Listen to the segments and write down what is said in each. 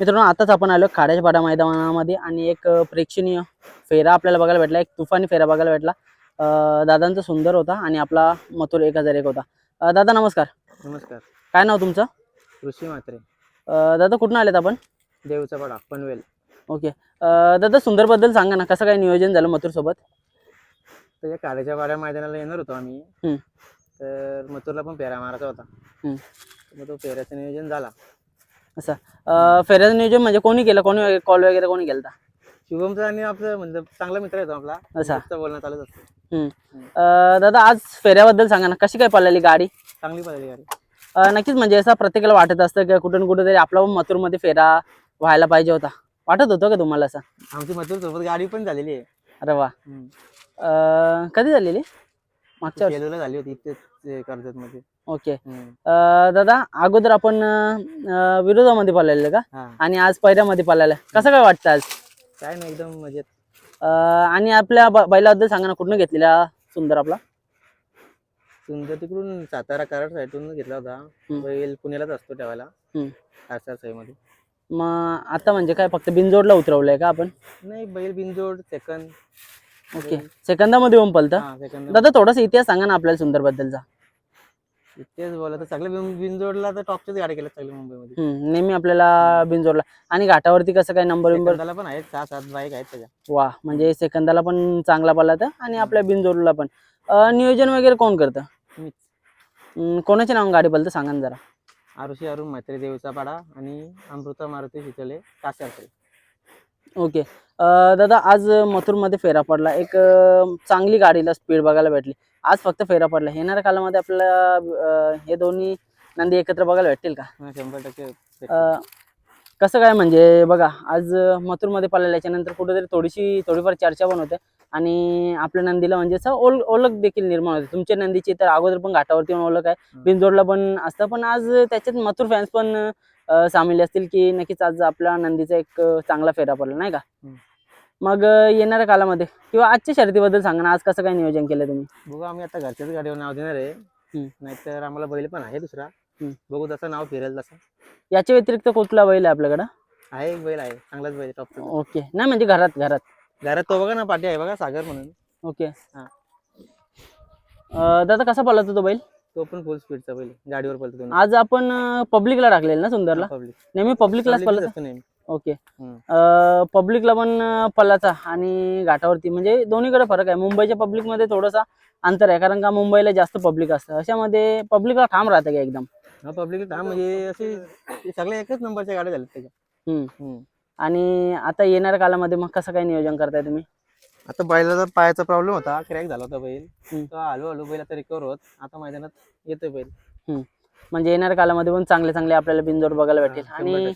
मित्रांनो आताच आपण आलो खाड्याच्या पाडा मैदानामध्ये आणि एक प्रेक्षणीय फेरा आपल्याला बघायला भेटला. एक तुफानी फेरा बघायला भेटला. दादांचा सुंदर होता आणि आपला मथुर एक हजार एक होता. दादा नमस्कार. नमस्कार. काय नाव तुमचं? ऋषी म्हात्रे. अं, दादा कुठून आलेत आपण? देवचा पाडा पनवेल. ओके. दादा सुंदरबद्दल सांगा ना कसं काय नियोजन झालं मथुर सोबत? तर या काळ्याच्या पाड्या मैदानाला येणार होतो आम्ही. तर मथुरला पण फेरा मारायचा होता. मग तो फेऱ्याचं नियोजन झाला. असं. फेऱ्याचं नियोजन म्हणजे कोणी केलं? कोणी कॉल वगैरे कोणी केलं? शुभमचा आणि आपलं म्हणजे चांगला मित्र येतो आपला. असा. नुसतं बोलणं चालत असतं दादा आज फेऱ्याबद्दल सांगा ना कशी काय पळाली गाडी? चांगली पाहिजे गाडी. अं, नक्कीच म्हणजे असं प्रत्येकाला वाटत असतं की कुठून कुठं तरी आपला पण मथुरमध्ये फेरा व्हायला पाहिजे होता. वाटत होतं का तुम्हाला असं? आमची मथुर सोबत गाडी पण झालेली आहे. अरे वा. अं, कधी झालेली? मागच्या वर्षी. सेलूला झाली होती इथेच कर्जत मध्ये ओके. अं, दादा अगोदर आपण अं, विरोधामध्ये पळालेलं का? हा. आणि आज पहिऱ्यामध्ये पळायला कसं काय वाटतं आज? काय नाही एकदम मजेत. अं, आणि आपल्या ब- बैलाबद्दल सांगा ना कुठून घेतलेला सुंदर आपला? सुंदर तिकडून सातारा कराड साईडून घेतला होता. बैल पुण्यालाच असतो ठेवायला. हम्म. साईमध्ये मग आता म्हणजे काय फक्त बिनजोडला उतरवलंय का आपण? नाही बैल बिनजोड सेकंद. ओके. सेकंदामध्ये येऊन पलतं हा सेकंद दादा थोडासा इतिहास सांगा ना आपल्याला सुंदर बद्दलचा तेच बोला तर बिन- बिनजोडला तर टॉपच्याच गाड्या केल्या सगळे मुंबईमध्ये. हम्म, नेहमी आपल्याला बिनजोडला. आणि घाटावरती कसं काय नंबर बिंबर? सेकंदाला पण आहेत सहा सात बाईक आहेत त्याच्या. वा म्हणजे सेकंदाला पण चांगला पळाला आणि आपल्या बिनजोडला पण. अं, नियोजन वगैरे कोण करतं? मीच. अं, कोणाच्या नाव गाडी पळतं सांगा ना जरा. आरुषी अरुण मैत्री देवचा पाडा आणि अमृता मारुती शिचले कासारचे ओके. अं, दादा आज मथुरमध्ये फेरा पडला. एक अं, चांगली गाडीला स्पीड बघायला भेटली. आज फक्त फेरा पडला. येणाऱ्या कालामध्ये आपल्याला हे दोन्ही नंदी एकत्र बघायला भेटतील का? शंभर टक्के कसं काय म्हणजे बघा आज मथुरमध्ये पडलेल्या याच्यानंतर कुठेतरी थोडीशी थोडीफार चर्चा पण होते. आणि आपल्या नंदीला म्हणजे असं ओल ओळख देखील निर्माण होते. तुमच्या नंदीची तर अगोदर पण घाटावरती पण ओळख आहे. बिनजोडला पण असतं. पण आज त्याच्यात मथुर फॅन्स पण सामील असतील की नक्कीच आज आपल्या नंदीचा एक चांगला फेरा पडला नाही का. मग येणाऱ्या कालामध्ये. किंवा आजच्या शर्यतीबद्दल सांगा ना आज कसं काय नियोजन केलं तुम्ही? बघू आम्ही आता घरच्याच गाडीवर नाव देणार आहे. हम्म. नाहीतर आम्हाला बैल पण आहे दुसरा. हम्म. बघू तसं नाव फिरेल तसं. याच्या व्यतिरिक्त कुठला बैल आहे आपल्याकडं? आहे एक बैल आहे. चांगलाच बैल टॉपचा ओके. नाही म्हणजे घरात घरात. घरात तो बघा ना पाठी आहे बघा सागर म्हणून. ओके. हा. अं, दादा कसा पळाला तो बैल? तो पण फुल स्पीडचा बैल गाडीवर पळतो आज आपण पब्लिकला टाकलेलं ना सुंदरला? पब्लिक नेहमी पब्लिकलाच पळायचा असतो नेहमी. ओके. पब्लिकला पण पळायचा आणि घाटावरती म्हणजे दोन्हीकडे फरक आहे. मुंबईच्या पब्लिकमध्ये थोडासा अंतर आहे कारण का मुंबईला जास्त पब्लिक असतं. अशामध्ये पब्लिकला ठाम राहतं का एकदम? पब्लिक हा म्हणजे असे सगळे एकच नंबरच्या गाड्या झाल्यात त्याच्या. आणि आता येणाऱ्या कालामध्ये मग कसं काय नियोजन करताय तुम्ही? आता बैलाचा पायाचा प्रॉब्लेम होता क्रॅक झाला होता बैल. हम्म. तो हळू हळू बैल आता रिकवर होत. आता मैदानात येतोय बैल. म्हणजे येणाऱ्या कालामध्ये पण चांगले चांगले आपल्याला बिनजोड बघायला भेटेल. आणि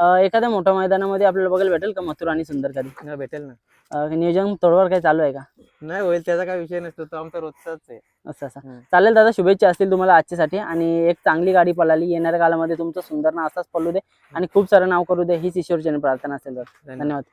एखाद्या मोठ्या मैदानामध्ये आपल्याला बघायला भेटेल का मथुर आणि सुंदर कधी? हा, भेटेल ना. अं, नियोजन थोडंफार काही चालू आहे का? नाही होईल त्याचा काय विषय नसतो तो आमचा रोजचाच आहे. असं असं. हम्म. चालेल दादा शुभेच्छा असतील तुम्हाला आजच्यासाठी. आणि एक चांगली गाडी पळाली. येणाऱ्या कालामध्ये तुमचं सुंदर ना असाच पळू दे. आणि खूप सारं नाव करू दे. हीच ईश्वरचनी प्रार्थना असेल दादा. धन्यवाद. धन्यवाद.